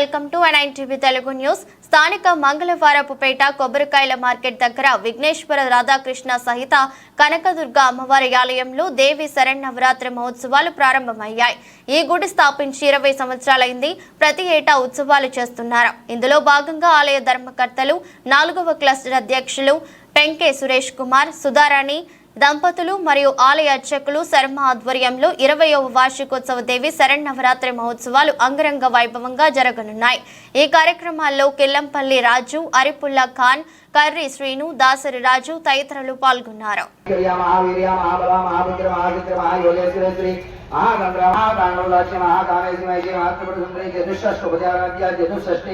Welcome to nine TV Telugu news. స్థానిక Mangalavarapupeta కొబ్బరికాయల market దగ్గర విఘ్నేశ్వర రాధాకృష్ణ సహిత కనకదుర్గ అమ్మవారి ఆలయంలో దేవి శరణ్నవరాత్రి మహోత్సవాలు ప్రారంభమయ్యాయి. ఈ గుడి స్థాపించి ఇరవై సంవత్సరాలైంది. ప్రతి ఏటా ఉత్సవాలు చేస్తున్నారు. ఇందులో భాగంగా ఆలయ ధర్మకర్తలు నాలుగవ క్లస్టర్ అధ్యక్షులు పెంకే సురేష్ కుమార్ సుధారాణి దంపతులు మరియు ఆలయ అర్చకులు శర్మ ఆధ్వర్యంలో ఇరవయవ వార్షికోత్సవ దేవి శరణవరాత్రి మహోత్సవాలు అంగరంగ వైభవంగా జరగనున్నాయి. ఈ కార్యక్రమాల్లో కిల్లంపల్లి రాజు అరిపుల్లా ఖాన్ కర్రి శ్రీను దాసరి రాజు తదితరులు పాల్గొన్నారు. క్రియా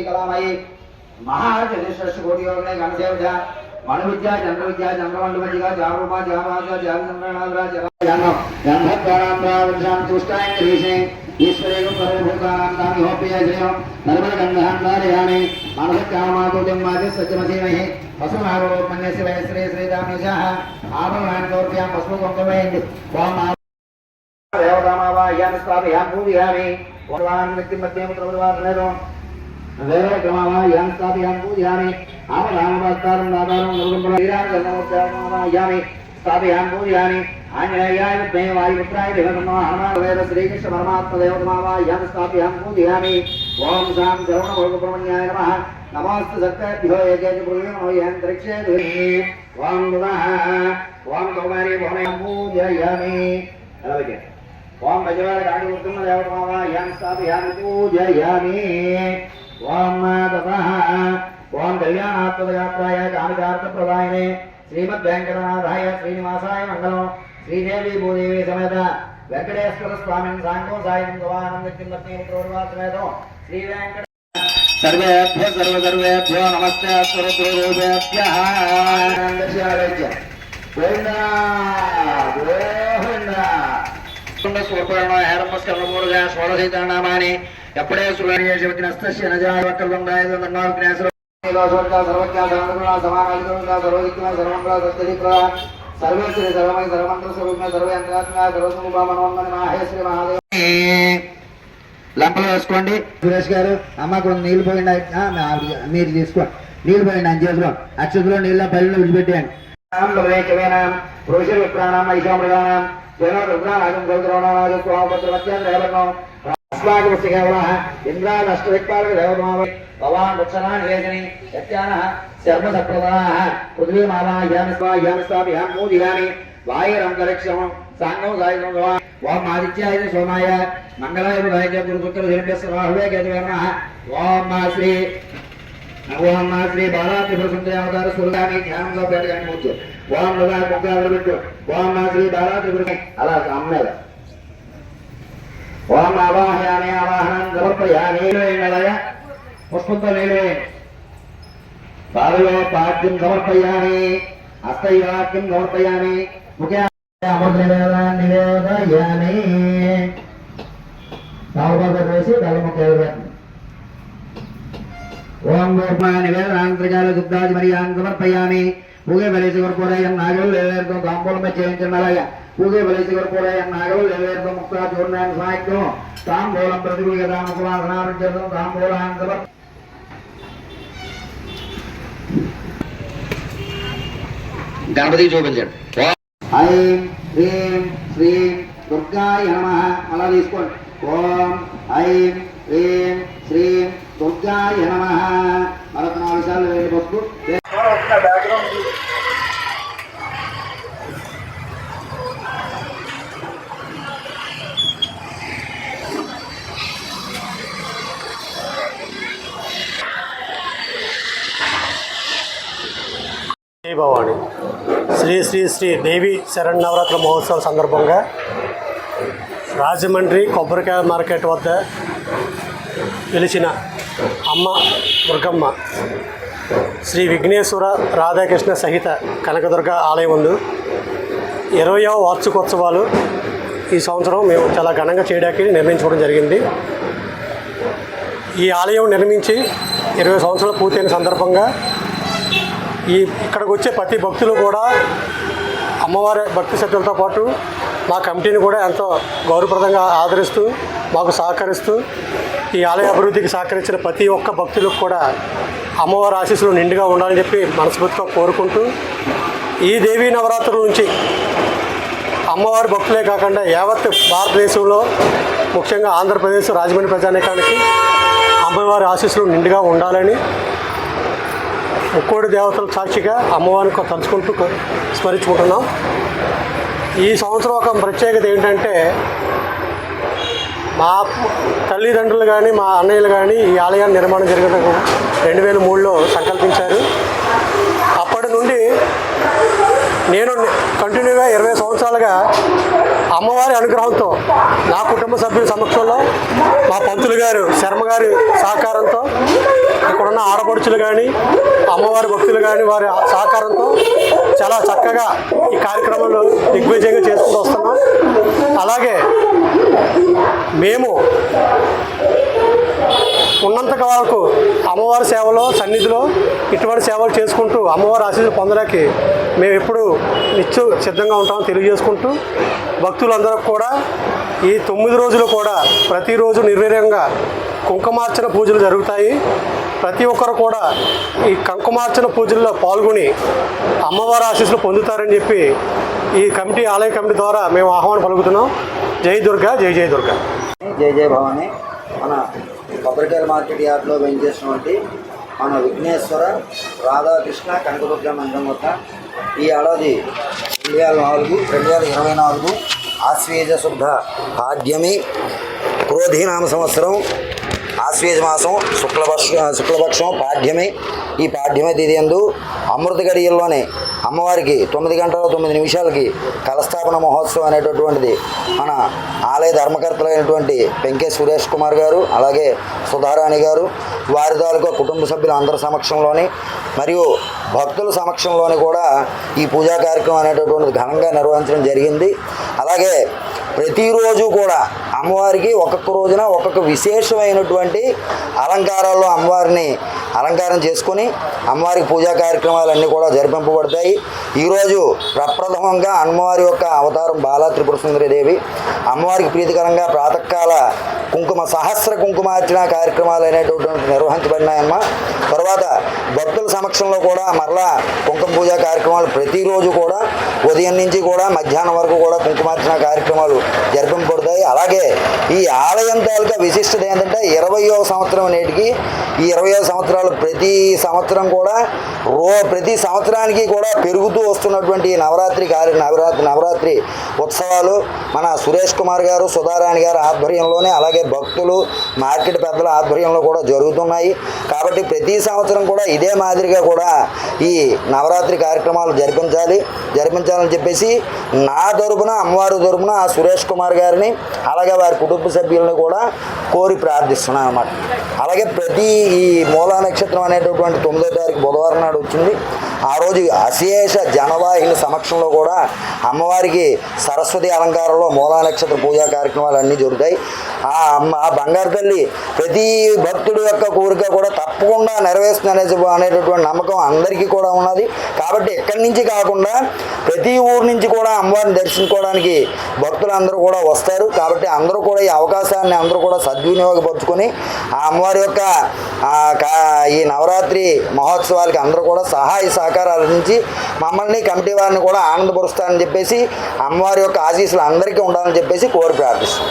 కళామయి కోటి యోగనే గణదేవత మన విద్య చంద్ర విద్య చంద్రమండల విద్య జారూప జామాజ జాగచంద్రనాథ జనం సర్వభూతానాం తామి హోప్య శ్రేయం నర్మద గంధాంధారయామి మనసకామాతుజం పశువు కొంకమేయండి పూజయామి. భగవాన్ వ్యక్తి మధ్య పుత్రవాదనేదో వేరే క్రమావాహ్యామి స్థాపయామి పూజయామి ఆపదామవస్తారం దాతారం నలుగుంపుల వీరాజనమోత్యామి స్థాపయామి పూజయామి ఆంజనేయాయ విద్మే వాయుపుత్రాయ దేవతమో హనుమాన్ వేద శ్రీకృష్ణ పరమాత్మ దేవతమావాహ్యామి స్థాపయామి పూజయామి. ఓం శాం శ్రవణ భోగప్రమణ్యాయ నమ. నమస్తు సత్యభ్యో ఏకేన పురుషో యాంత్రిక్షే ఓం నమః. ఓం కౌమారి భవనం పూజయామి. అలాగే ఓం భజవాడ గాడి ఉత్తమ దేవతమావాహ్యామి స్థాపయామి పూజయామి. ఓం తపః ఓం కళ్యాణాత్మయాత్రాయ కామికార్థప్రదాయనే శ్రీమద్ వెంకటనాథాయ శ్రీనివాసాయ మంగళం. శ్రీదేవి భూదేవి సమేత వెంకటేశ్వర స్వామిని సాంగో సాయం గవానంద సమేతం శ్రీ వెంకట సర్వేభ్య సర్వ సర్వేభ్యో నమస్తే స్వరూపేభ్యః గోవిందా గోవిందా. స్వపరణ హేరమస్కరమూలుగా షోడశైతనామాని ఎప్పుడే నస్తస్య సర్వేశ్వరి సర్వమై సర్వస్వరూప మనోన్మని మహేశ్వరి మహాదేవ. లంపలు వేసుకోండి. సురేష్ గారు అమ్మ కూడా నీళ్ళు నా- మీరు తీసుకోండి. నీళ్ళు పోయింది అని చేతిలో అక్షతులో నీళ్ళ పల్లెలు విడిచిపెట్టేయండి. పురుషుల విప్రాణం ఐశామృగానం జన అస్మాకమస్య కేవలః ఇంద్రాదష్టదిక్పాలక దేవతమావ భవాన్ వత్సనా నివేదని యత్యానః శర్మసప్రదానः పృథ్వీమావాహ్యామి స్వాహ్యామి స్థాపయామి మూదియామి వాయురంతరిక్షం సాంగం సాయుధం భవా ఓం ఆదిత్యాయ సోమాయ మంగళాయ బుధాయ చ గురుపుత్ర ధిరభ్యస్య రాహువే కేతువే నమః ఓం మా శ్రీ ఓం మా శ్రీ బాలా త్రిపుర సుందరి అవతార స్వరూపాన్ని ధ్యానంలో పెట్టగానే వచ్చు ఓం నగా ముగ్గాలు పెట్టు. ఓం మా శ్రీ బాలా త్రిపుర అలా అమ్మేది ఓం ఆవాహయామి ఆవాహనం సమర్పయామి నిలయ పుష్పంతో నిలవేయండి పాదలో పాద్యం సమర్పయామి హస్తైవాక్యం సమర్పయామి ముఖ్య అమృతనివేదాన్ని నివేదయామి తావబాబు వేసి తలముఖేలు ఓం గోర్మా నివేదనాంతర్గాల దుగ్ధాది మరియాన్ సమర్పయామి. పూగే బలేసి కొరపోరాయం నాగలు లేవేరుతో తాంబూలం చేయించండి అలాగా పూగే బలేసి కొరపోరాయం నాగలు లేవేరుతో ముక్తా చూర్ణాన్ని సాహిత్యం. తాంబూలం ప్రతికూల కదా ముఖవాసనారం చేద్దాం తాంబూలాన్ని సమర్ప గణపతి చూపించండి. ఐం హ్రీం శ్రీం దుర్గాయ నమ. అలా తీసుకోండి. ఓం ఐం హ్రీం శ్రీం దుర్గాయ నమ. మరొక నాలుగు సార్లు వేడి పసుపు. జై శ్రీ శ్రీ దేవి శరణవరాత్రి మహోత్సవం సందర్భంగా రాజమండ్రి కొబ్బరికాయ మార్కెట్ వద్ద పిలిచిన అమ్మ దుర్గమ్మ శ్రీ విఘ్నేశ్వర రాధాకృష్ణ సహిత కనకదుర్గ ఆలయం ముందు ఇరవయవ వార్షికోత్సవాలు ఈ సంవత్సరం మేము చాలా ఘనంగా చేయడానికి నిర్ణయించుకోవడం జరిగింది. ఈ ఆలయం నిర్మించి ఇరవై సంవత్సరాలు పూర్తయిన సందర్భంగా ఈ ఇక్కడికి వచ్చే ప్రతి భక్తులు కూడా అమ్మవారి భక్తి శక్తులతో పాటు మా కమిటీని కూడా ఎంతో గౌరవప్రదంగా ఆదరిస్తూ మాకు సహకరిస్తూ ఈ ఆలయ అభివృద్ధికి సహకరించిన ప్రతి ఒక్క భక్తులకు కూడా అమ్మవారి ఆశీస్సులు నిండుగా ఉండాలని చెప్పి మనస్ఫూర్తిగా కోరుకుంటూ ఈ దేవీ నవరాత్రుల నుంచి అమ్మవారి భక్తులే కాకుండా యావత్ భారతదేశంలో ముఖ్యంగా ఆంధ్రప్రదేశ్ రాజమండ్రి ప్రజానీకానికి అమ్మవారి ఆశీస్సులు నిండుగా ఉండాలని ముక్కోడి దేవతల సాక్షిగా అమ్మవారిని తలుచుకుంటూ స్మరించుకుంటున్నాం. ఈ సంవత్సరం ఒక ప్రత్యేకత ఏంటంటే మా తల్లిదండ్రులు కానీ మా అన్నయ్యలు కానీ ఈ ఆలయాన్ని నిర్మాణం జరిగిన రెండు వేల మూడులో సంకల్పించారు. అప్పటి నుండి నేను కంటిన్యూగా ఇరవై సంవత్సరాలుగా అమ్మవారి అనుగ్రహంతో నా కుటుంబ సభ్యుల సమక్షంలో మా పంతులు గారు శర్మ గారి సహకారంతో ఇక్కడున్న ఆడపడుచులు కానీ అమ్మవారి భక్తులు కానీ వారి సహకారంతో చాలా చక్కగా ఈ కార్యక్రమాలు దిగ్విజయంగా చేసుకుంటూ వస్తున్నాం. అలాగే మేము ఉన్నంత వరకు అమ్మవారి సేవలో సన్నిధిలో ఇటువంటి సేవలు చేసుకుంటూ అమ్మవారి ఆశీస్సులు పొందడానికి మేము ఎప్పుడు నిత్యం సిద్ధంగా ఉంటామని తెలియజేసుకుంటూ భక్తులందరూ కూడా ఈ తొమ్మిది రోజులు కూడా ప్రతిరోజు నిర్వీర్యంగా కుంకుమార్చన పూజలు జరుగుతాయి. ప్రతి ఒక్కరు కూడా ఈ కుంకుమార్చన పూజల్లో పాల్గొని అమ్మవారి ఆశీస్సులు పొందుతారని చెప్పి ఈ కమిటీ ఆలయ కమిటీ ద్వారా మేము ఆహ్వానం పలుకుతున్నాం. జై దుర్గా జై జై దుర్గా. జై జయ భవాని. మన కొబ్బరికాయల మార్కెట్ యార్డ్లో పనిచేసినటువంటి మన విఘ్నేశ్వర రాధాకృష్ణ కనకదుర్గ మందిరం వద్ద ఈ ఏడాది రెండు వేల నాలుగు రెండు వేల ఇరవై నాలుగు ఆశ్వేజ శుద్ధ ఆద్యమి క్రోధీనామ సంవత్సరం ఆశ్వేజ మాసం శుక్లపక్ష శుక్లపక్షం పాఠ్యమే ఈ పాడ్యమే తిథి ఎందు అమృత గడియల్లోనే అమ్మవారికి తొమ్మిది గంటల తొమ్మిది నిమిషాలకి కలస్థాపన మహోత్సవం అనేటటువంటిది మన ఆలయ ధర్మకర్తలైనటువంటి వెంకే సురేష్ కుమార్ గారు అలాగే సుధారాణి గారు వారి తాలూకా కుటుంబ సభ్యుల అందరి సమక్షంలోని మరియు భక్తుల సమక్షంలోని కూడా ఈ పూజా కార్యక్రమం అనేటటువంటిది ఘనంగా నిర్వహించడం జరిగింది. అలాగే ప్రతిరోజు కూడా అమ్మవారికి ఒక్కొక్క రోజున ఒక్కొక్క విశేషమైనటువంటి అలంకారాల్లో అమ్మవారిని అలంకారం చేసుకొని అమ్మవారికి పూజా కార్యక్రమాలన్నీ కూడా జరిపింపబడతాయి. ఈరోజు ప్రప్రథమంగా అమ్మవారి యొక్క అవతారం బాలా త్రిపుర సుందరి దేవి అమ్మవారికి ప్రీతికరంగా ప్రాతకాల కుంకుమ సహస్ర కుంకుమార్చన కార్యక్రమాలు అనేటటువంటి నిర్వహించబడినాయమ్మ. తర్వాత భక్తుల సమక్షంలో కూడా మరలా కుంకుమ పూజ కార్యక్రమాలు ప్రతిరోజు కూడా ఉదయం నుంచి కూడా మధ్యాహ్నం వరకు కూడా కుంకుమార్చన కార్యక్రమాలు జరిపింపబడతాయి అలాగే ఈ ఆలయం తాలూకా విశిష్టత ఏంటంటే ఇరవయో సంవత్సరం నేటికి ఈ ఇరవయో సంవత్సరాలు ప్రతి సంవత్సరం కూడా రో ప్రతి సంవత్సరానికి కూడా పెరుగుతూ వస్తున్నటువంటి నవరాత్రి కార్య నవరాత్రి నవరాత్రి ఉత్సవాలు మన సురేష్ కుమార్ గారు సుధారాణి గారు ఆధ్వర్యంలోనే అలాగే భక్తులు మార్కెట్ పెద్దల ఆధ్వర్యంలో కూడా జరుగుతున్నాయి. కాబట్టి ప్రతి సంవత్సరం కూడా ఇదే మాదిరిగా కూడా ఈ నవరాత్రి కార్యక్రమాలు జరిపించాలి. జరిపించాలని చెప్పేసి నా తరపున అమ్మవారి తరపున ఆ సురేష్ కుమార్ గారిని అలాగే వారి కుటుంబ సభ్యులను కూడా కోరి ప్రార్థిస్తున్నాను అనమాట అలాగే ప్రతి ఈ మూలా నక్షత్రం అనేటటువంటి తొమ్మిదో తారీఖు బుధవారం నాడు వచ్చింది. ఆ రోజు అశేష జనవాహిని సమక్షంలో కూడా అమ్మవారికి సరస్వతి అలంకారంలో మూలా నక్షత్ర పూజా కార్యక్రమాలు అన్నీ జరుగుతాయి. ఆ అమ్మ ఆ బంగారు తల్లి ప్రతి భక్తుడు యొక్క కోరిక కూడా తప్పకుండా నెరవేరుస్తుంది అనే అనేటటువంటి నమ్మకం అందరికీ కూడా ఉన్నది. కాబట్టి ఎక్కడి నుంచి కాకుండా ప్రతి ఊరు నుంచి కూడా అమ్మవారిని దర్శించుకోవడానికి భక్తులందరూ కూడా వస్తారు. కాబట్టి అందరూ కూడా ఈ అవకాశాన్ని అందరూ కూడా సద్వినియోగపరుచుకొని ఆ అమ్మవారి యొక్క ఈ నవరాత్రి మహోత్సవాలకి అందరూ కూడా సహాయ సహకారాల నుంచి మమ్మల్ని కమిటీ వారిని కూడా ఆనందపరుస్తానని చెప్పేసి అమ్మవారి యొక్క ఆశీస్సులు అందరికీ ఉండాలని చెప్పేసి కోరి ప్రార్థిస్తాం